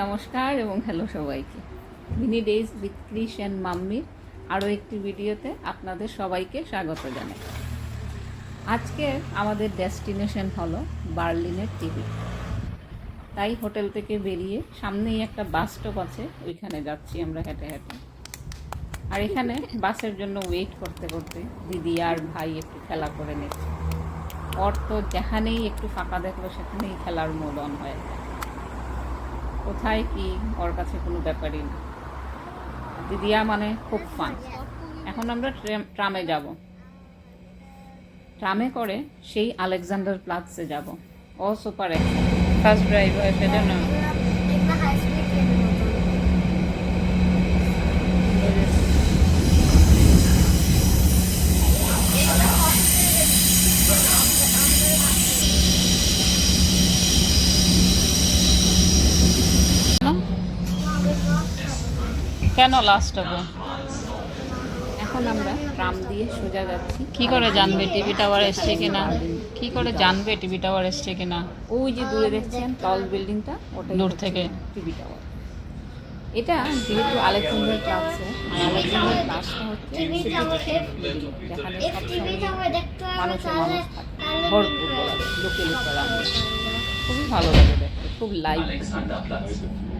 নমস্কার এবং হ্যালো সবাইকে। Mini days with Chris and মাম্মির আরও একটি ভিডিওতে আপনাদের সবাইকে স্বাগত জানাই। আজকে আমাদের ডেস্টিনেশন হলো বার্লিনের টিভি। তাই হোটেল থেকে বেরিয়ে সামনেই একটা বাস স্টপ আছে, ওইখানে যাচ্ছি আমরা হেঁটে হেঁটে। আর এখানে বাসের জন্য ওয়েট করতে করতে দিদি আর ভাই একটু খেলা করে নিচ্ছে। ওর তো যেখানেই একটু ফাঁকা দেখল, সেখানেই খেলার মোদন হয়ে যায়। কোথায় কি, ওর কাছে কোনো ব্যাপারই না। দিদিয়া মানে খুব ফান এখন আমরা ট্রেম- যাব। ট্রামে করে সেই আলেকজান্ডার প্লাৎসে যাব। ও সুপার ফার্স্ট ড্রাইভার সেজন্য কেন লাস্ট হবে? এখন আমরা ট্রাম দিয়ে সোজা যাচ্ছি। কি করে জানবে টিভি টাওয়ার এসছে কিনা? কি করে জানবে টিভি টাওয়ার এসছে কিনা? ওই যে দূরে দেখছেন টল বিল্ডিংটা ওটাই দূর থেকে। টিভি টাওয়ার এটা যেহেতু আলেকজান্ডার ক্লাসে আলেকজান্ডার ক্লাসটা হচ্ছে টিভি city টাওয়ার যেখানে সবসময় মানুষের মানুষ থাকে। ভরপুর লোকে লোকেরা খুবই ভালো লাগে দেখতে খুব লাইভ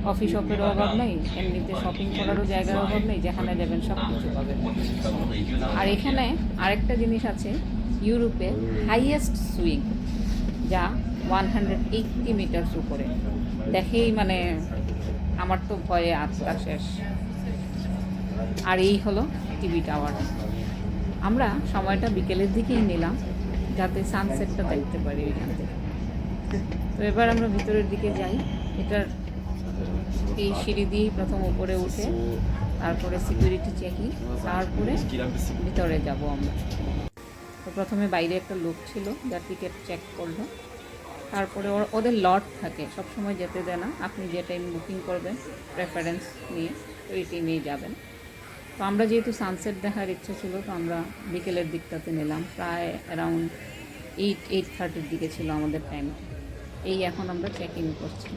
কফি শপেরও অভাব নেই এমনিতে শপিং করারও জায়গার অভাব নেই যেখানে যাবেন সব কিছু পাবেন। আর এখানে আরেকটা জিনিস আছে ইউরোপে হাইয়েস্ট সুইং যা ওয়ান হান্ড্রেড এইটটি মিটার্স উপরে। দেখেই মানে আমার তো ভয়ে আত্মা শেষ। আর এই হলো টিভি টাওয়ার আমরা সময়টা বিকেলের দিকেই নিলাম যাতে সানসেটটা দেখতে পারি এখান থেকে। এবার আমরা ভিতরের দিকে যাই। এটার এই সিঁড়ি দিয়েই প্রথম উপরে উঠে, তারপরে সিকিউরিটি চেকিং তারপরে ভিতরে যাব আমরা। তো প্রথমে বাইরে একটা লোক ছিল, যার টিকিট চেক করল। তারপরে ওদের লট থাকে সব সময় যেতে দেয় না। আপনি যে টাইম বুকিং করবেন প্রেফারেন্স নিয়ে তো এই টাইমেই যাবেন। তো আমরা যেহেতু সানসেট দেখার ইচ্ছে ছিল, তো আমরা বিকেলের দিকটাতে নিলাম। প্রায় অ্যারাউন্ড এইট এইট থার্টির দিকে ছিল আমাদের টাইমটা এই এখন আমরা চেক করছি।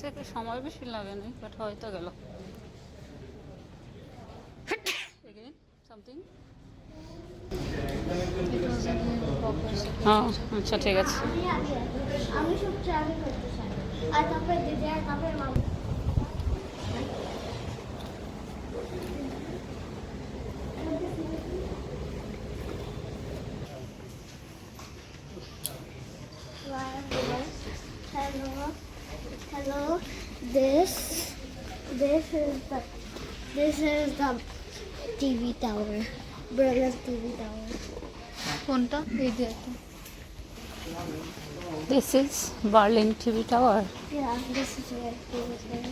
চেকে সময় বেশি লাগে না বাট হয়তো গেল। সামথিং হ্যাঁ আচ্ছা ঠিক আছে। আমি সব ট্রাভেল করতে চাই। আর তারপরে দিদি আর তারপরে মামা। This, this is the, this is the TV tower, Brother's TV tower. কোনটা? এই যে this is Berlin TV tower Yeah, this is where he was there.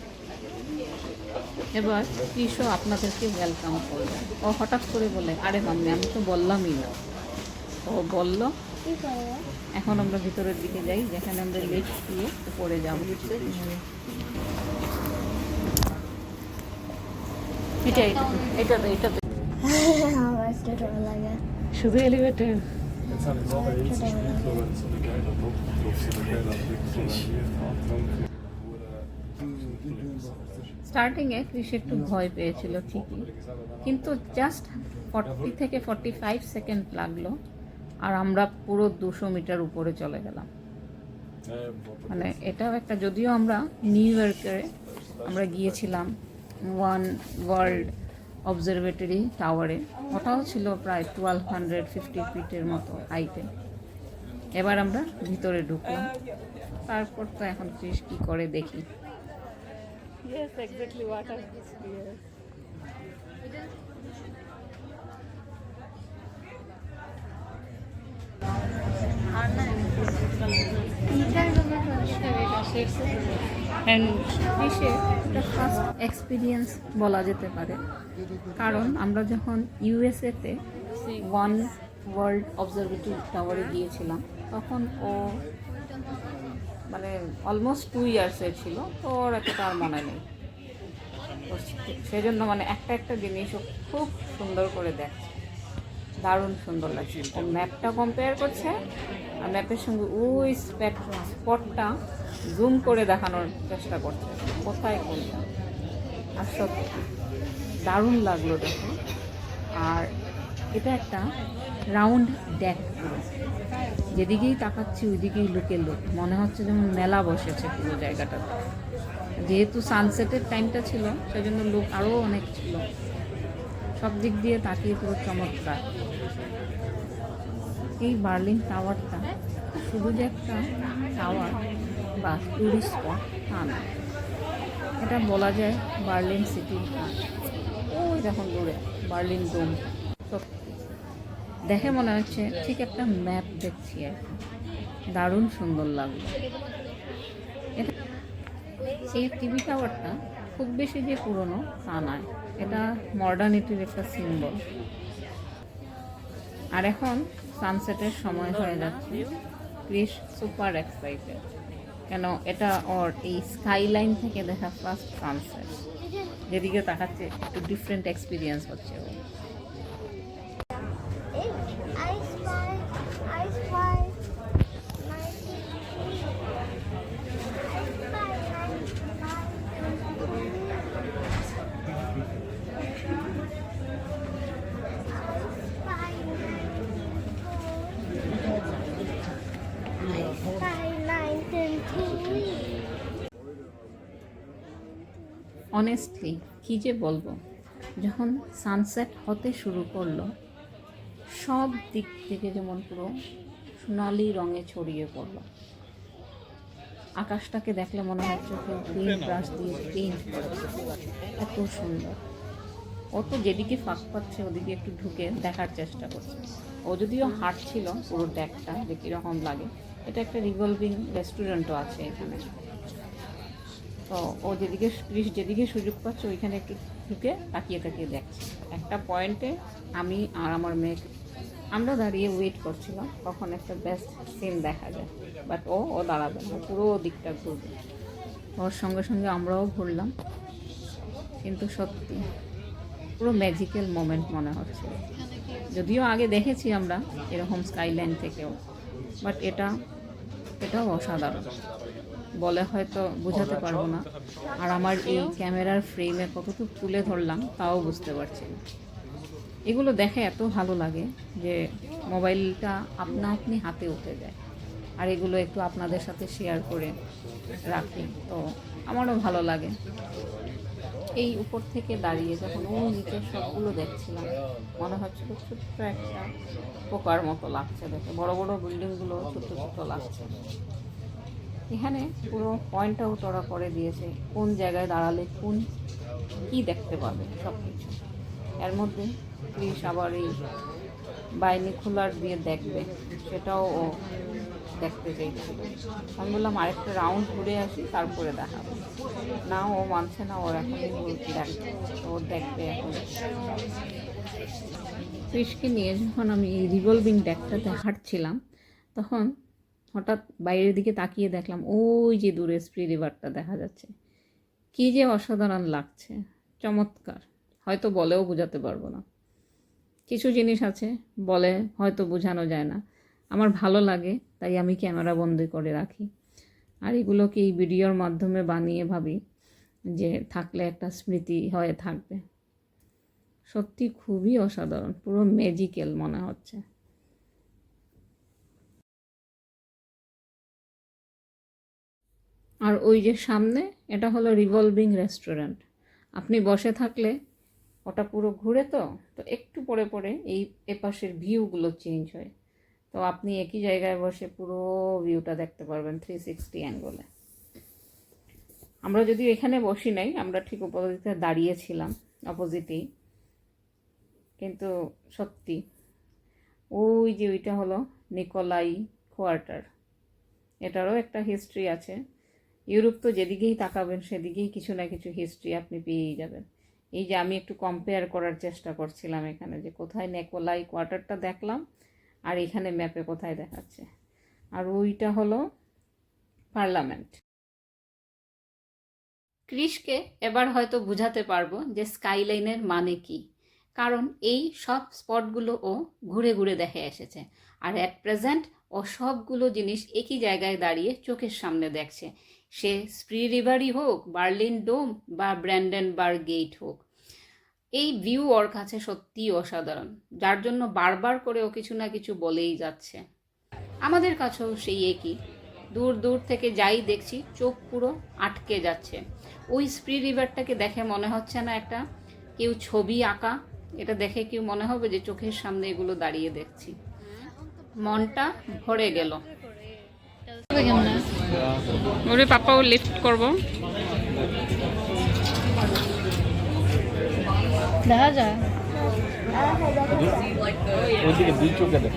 এবার কৃষো আপনাদেরকে ওয়েলকাম করবে ও হঠাৎ করে বলে আরে মাম্মি আমি তো বললামই না। ও বলল এখন আমরা ভিতরের দিকে যাই যেখানে আমরা লিফট দিয়ে উপরে যাব। Geile Blick, so eine Antrunk. স্টার্টিংয়ে কৃষি একটু ভয় পেয়েছিল ঠিকই। কিন্তু জাস্ট ফর্টি থেকে ফর্টি ফাইভ সেকেন্ড লাগল আর আমরা পুরো দুশো মিটার উপরে চলে গেলাম। মানে এটাও একটা যদিও আমরা নিউ ইয়র্কে আমরা গিয়েছিলাম ওয়ান ওয়ার্ল্ড অবজারভেটরি টাওয়ারে ওটাও ছিল প্রায় টুয়েলভ হান্ড্রেড ফিফটি ফিটের মতো হাইটে এবার আমরা ভিতরে ঢুকলাম তারপর তো এখন কৃষ কী করে দেখি Yes, exactly এক্সপিরিয়েন্স বলা যেতে পারে। কারণ আমরা যখন ইউএসএতে ওয়ান ওয়ার্ল্ড অবজারভেটরি টাওয়ারে গিয়েছিলাম তখন ও মানে অলমোস্ট টু ইয়ার্সের ছিল তো ওর এতটা আর মনে নেই। সেজন্য মানে একটা একটা জিনিস ও খুব সুন্দর করে দেখছে। দারুণ সুন্দর লাগছে। ও ম্যাপটা কম্পেয়ার করছে ম্যাপের সঙ্গে ওই স্পটটা জুম করে দেখানোর চেষ্টা করছে। কোথায় কোনটা আর সত্যি, দারুণ লাগল দেখো। আর এটা একটা রাউন্ড পুরো যেদিকেই তাকাচ্ছি, ওইদিকেই লুকে লোক। মনে হচ্ছে যেমন মেলা বসেছে পুরো জায়গাটাতে। যেহেতু সানসেটের টাইমটা ছিল, সেজন্য লোক আরও অনেক ছিল। সব দিক দিয়ে তাকিয়ে পুরো চমৎকার। এই বার্লিন টাওয়ারটা শুধু যে একটা টাওয়ার বা টুরিস্ট স্পট তা না। এটা বলা যায় বার্লিন সিটির ওই দেখুন দূরে বার্লিন ডোম দেখে মনে হচ্ছে ঠিক একটা ম্যাপ দেখছি আর। দারুণ সুন্দর লাগল। এটা এই টিভি টাওয়ারটা খুব বেশি যে পুরনো, তা নয়। এটা মডার্নিটির একটা সিম্বল আর এখন সানসেটের সময় হয়ে যাচ্ছে। ক্রিস সুপার এক্সাইটেড কেন? এটা ওর এই স্কাইলাইন থেকে দেখা ফার্স্ট সানসেট যেদিকে তাকাচ্ছে, একটু ডিফারেন্ট এক্সপিরিয়েন্স হচ্ছে ওর এই I spy, I spy 92. Honestly কী যে বলব? যখন সানসেট হতে শুরু করল, সব দিক থেকে যেমন পুরো সোনালি রঙে ছড়িয়ে পড়ল। আকাশটাকে দেখলে মনে হচ্ছে কেউ পেইন্ট ব্রাশ দিয়ে পেইন্ট এত সুন্দর। ও তো যেদিকে ফাঁক পাচ্ছে, ওদিকে একটু ঢুকে দেখার চেষ্টা করছে। ও যদিও হাঁটছিল পুরো ডেকটা যে কীরকম লাগে। এটা একটা রিভলভিং রেস্টুরেন্টও আছে এখানে। তো ও যেদিকে ক্রিস যেদিকে সুযোগ পাচ্ছে, ওইখানে একটু ঢুকে তাকিয়ে তাকিয়ে দেখছে। একটা পয়েন্টে আমি আর আমার মেয়ে আমরা দাঁড়িয়ে ওয়েট করছিলাম তখন একটা বেস্ট সিন দেখা যায়। বাট ও ও দাঁড়াবে না পুরো দিকটা ঘুরবে। ওর সঙ্গে সঙ্গে আমরাও ঘুরলাম। কিন্তু সত্যি, পুরো ম্যাজিক্যাল মোমেন্ট মনে হচ্ছে। যদিও আগে দেখেছি আমরা এরকম স্কাইলাইন থেকেও বাট এটা এটাও অসাধারণ। বলে হয়তো বোঝাতে পারব না। আর আমার এই ক্যামেরার ফ্রেমে কতটুকু তুলে ধরলাম, তাও বুঝতে পারছি না। এগুলো দেখে এত ভালো লাগে যে মোবাইলটা আপনা আপনি হাতে উঠে যায়। আর এগুলো একটু আপনাদের সাথে শেয়ার করে রাখি, তো আমারও ভালো লাগে। এই উপর থেকে দাঁড়িয়ে যখন ও নিচের সবগুলো দেখছিলাম, মনে হচ্ছিল ছোট্ট একটা পোকার মতো লাগছে দেখে। বড় বড় বিল্ডিংগুলো ছোট্ট ছোট্ট লাগছে। এখানে পুরো পয়েন্ট আউট ওরা করে দিয়েছে, কোন জায়গায় দাঁড়ালে কোন কি দেখতে পাবে সব কিছু এর মধ্যে প্লিজ আবার এই বাইনি খোলার দিয়ে দেখবে, সেটাও ও দেখতে চাইছিল আমি বললাম, আরেকটা রাউন্ড ঘুরে আসি, তারপরে দেখাবো না, ও মানছে না, ওর বলতে দেখবে, ও দেখবে এখন। ফিশকে নিয়ে যখন আমি এই রিভলভিং ডেকটাতে হাঁটছিলাম তখন হঠাৎ বাইরের দিকে তাকিয়ে দেখলাম ওই যে দূরে স্প্রি রিভারটা দেখা যাচ্ছে। কী যে অসাধারণ লাগছে, চমৎকার। হয়তো বলেও বোঝাতে পারব না। কিছু জিনিস আছে, বলে হয়তো বোঝানো যায় না। আমার ভালো লাগে, তাই আমি ক্যামেরা বন্দি করে রাখি। আর এগুলোকে এই ভিডিওর মাধ্যমে বানিয়ে ভাবি যে থাকলে একটা স্মৃতি হয়ে থাকবে। সত্যি খুবই অসাধারণ, পুরো ম্যাজিক্যাল মনে হচ্ছে। আর ওই যে সামনে এটা হলো রিভলভিং রেস্টুরেন্ট আপনি বসে থাকলে ওটা পুরো ঘুরে তো তো একটু পরে পরে এই এপাশের ভিউগুলো চেঞ্জ হয়। তো আপনি একই জায়গায় বসে পুরো ভিউটা দেখতে পারবেন থ্রি সিক্সটি অ্যাঙ্গলে আমরা যদি এখানে বসি নাই, আমরা ঠিক অপোজিটে দাঁড়িয়েছিলাম অপোজিটেই কিন্তু সত্যি, ওই যে ওইটা হলো নিকোলাই কোয়ার্টার। এটারও একটা হিস্ট্রি আছে। ইউরোপ তো যেদিকেই তাকাবেন, সেদিকেই কিছু না কিছু হিস্ট্রি আপনি পেয়েই যাবেন। এই যে আমি একটু কম্পেয়ার করার চেষ্টা করছিলাম এখানে যে কোথায় নেকোলাই কোয়ার্টারটা দেখলাম আর এখানে ম্যাপে কোথায় দেখাচ্ছে। আর ওইটা হলো পার্লামেন্ট ক্রিসকে এবার হয়তো বুঝাতে পারব যে স্কাইলাইনের মানে কি। কারণ এই সব স্পটগুলো ও ঘুরে ঘুরে দেখে এসেছে। আর অ্যাট প্রেজেন্ট ও সবগুলো জিনিস একই জায়গায় দাঁড়িয়ে চোখের সামনে দেখছে। সে স্প্রি রিভারই হোক, বার্লিন ডোম বা ব্র্যান্ডেনবার্গ গেট হোক। এই ভিউ ওর কাছে সত্যিই অসাধারণ, যার জন্য বারবার করে ও কিছু না কিছু বলেই যাচ্ছে। আমাদের কাছেও সেই একই। দূর দূর থেকে যাই দেখছি, চোখ পুরো আটকে যাচ্ছে। ওই স্প্রি রিভারটাকে দেখে মনে হচ্ছে না একটা কেউ ছবি আঁকা, এটা দেখে কেউ মনে হবে যে চোখের সামনে এগুলো দাঁড়িয়ে দেখছি। মনটা ভরে গেল। ওরে পাপাও লিফট করব। দেখা যায় দেখ।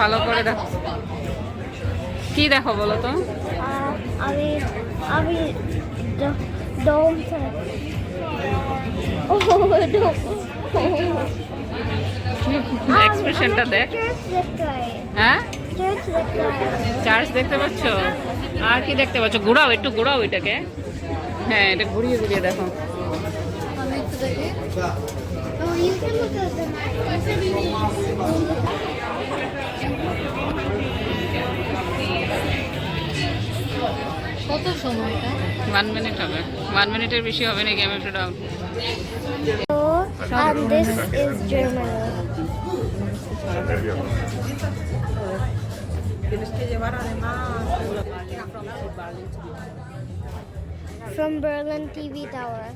ভালো করে দেখো। কি দেখো বলো তো? আমি আমি ডোম এক্সপ্রেশনটা দেখ। হ্যাঁ? চার্চ দেখতে পাচ্ছ? আর কি দেখতে পাচ্ছ? ঘোরাও একটু ঘোরাও এটাকে হ্যাঁ এটা ঘুরিয়ে ঘুরিয়ে দেখো। কত সময়টা ওয়ান মিনিট হবে। ওয়ান মিনিটের বেশি হবে না গেম একটু down and this is Germany. From Berlin TV Tower.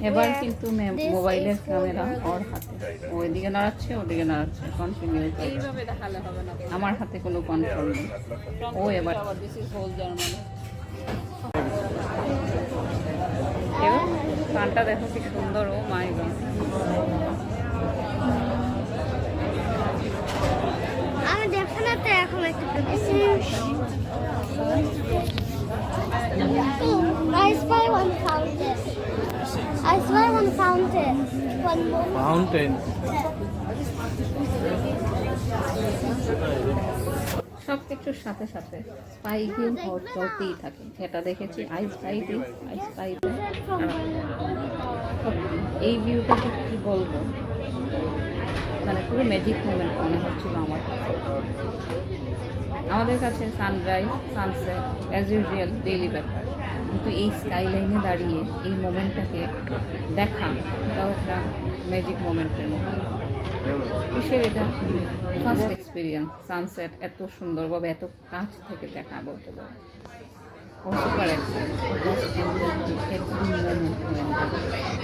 এবার কিন্তু this মোবাইলের ক্যামেরা. ওর হাতে ও এদিকে নাড়াচ্ছে ওদিকে নাড়াচ্ছে কন্টিনিউ এইভাবে দেখালে হবে না আমার হাতে কোনো কন্ট্রোল নেই ও এবার দিস ইজ হোল জার্মানি গানটা দেখো কি সুন্দর ও মাই গড আমি দেখে না তো এখন একটু I spy one fountain. I spy one fountain. One more. Mountain সব কিছুর সাথে সাথে স্পাই গেম চলতেই থাকে এটা দেখেছি আই স্পাইতে আই স্পাইতে From Berlin. এই ভিউটাকে কি বলব মানে পুরো ম্যাজিক মোমেন্ট মনে হচ্ছিল আমার কাছে আমাদের কাছে sunrise sunset as usual daily ব্যাপার। কিন্তু এই স্কাইলাইনে দাঁড়িয়ে এই মোমেন্টটাকে দেখা এটাও একটা ম্যাজিক মোমেন্টের মতো। কিসের এটা? ফার্স্ট এক্সপিরিয়েন্স সানসেট এত সুন্দরভাবে এত কাছ থেকে দেখা, বলতে পারে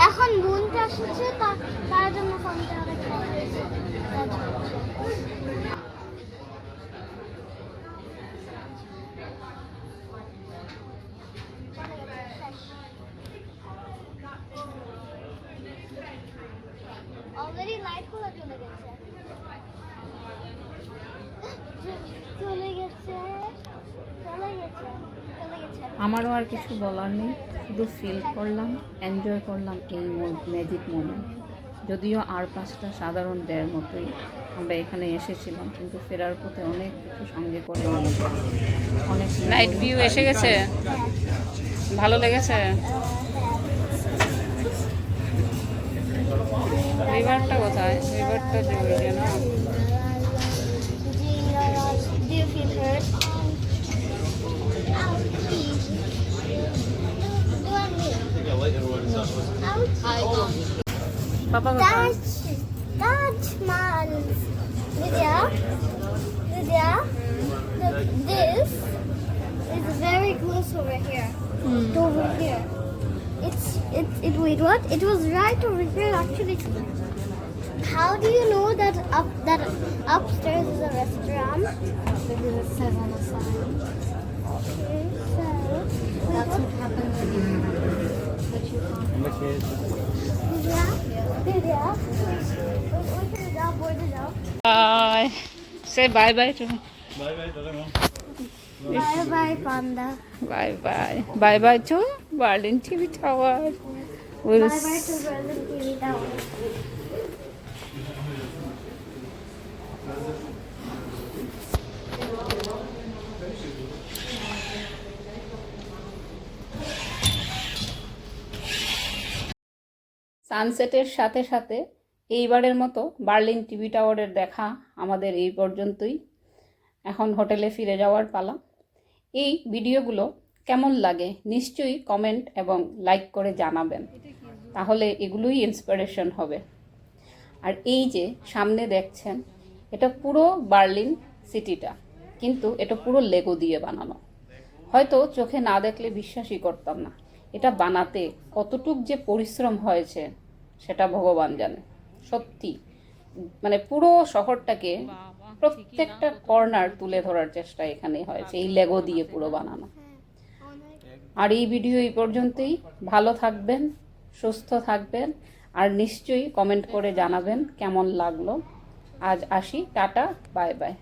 এখন বোনটা তার জন্য অলরেডি লাইটগুলো চলে গেছে চলে গেছে চলে গেছে চলে গেছে। আমারও আর কিছু বলার নেই শুধু ফিল করলাম এনজয় করলাম এই ম্যাজিক মোমেন্ট যদিও আর পাঁচটা সাধারণ ডের মতোই আমরা এখানে এসেছিলাম কিন্তু ফেরার পথে অনেক কিছু সঙ্গে করে অনেক নাইট ভিউ এসে গেছে? ভালো লেগেছে? রিভারটা কোথায়? রিভারটা যে ওই যে না Papa Taj, Taj Mahal. Vidya, Vidya, the, this is very close over here. Mm. Over here. It's, it, it, wait, what? It was right over here actually. How do you know that up that upstairs is a restaurant? Because it says on the sign. Okay, so. That's what happens when you, that you Bye. Say bye bye to me. Bye bye to. Bye bye, Panda. Bye bye. Bye bye to Berlin TV Tower. We'll bye bye to Berlin TV Tower. সানসেটের সাথে সাথে এইবারের মতো Berlin TV টাওয়ারের দেখা আমাদের এই পর্যন্তই। এখন হোটেলে ফিরে যাওয়ার পালা। এই ভিডিওগুলো কেমন লাগে নিশ্চয়ই কমেন্ট এবং লাইক করে জানাবেন। তাহলে এগুলোই ইন্সপিরেশন হবে। আর এই যে সামনে দেখছেন, এটা পুরো বার্লিন সিটিটা কিন্তু এটা পুরো লেগো দিয়ে বানানো। হয়তো চোখে না দেখলে বিশ্বাসই করতাম না। এটা বানাতে কতটুক যে পরিশ্রম হয়েছে সেটা ভগবান জানে। সত্যি। মানে পুরো শহরটাকে প্রত্যেকটা কর্নার তুলে ধরার চেষ্টা এখানে হয়েছে এই লেগো দিয়ে পুরো বানানো। আর এই ভিডিও এই পর্যন্তই। ভালো থাকবেন সুস্থ থাকবেন আর নিশ্চয়ই কমেন্ট করে জানাবেন কেমন লাগল। আজ আসি টাটা বাই বাই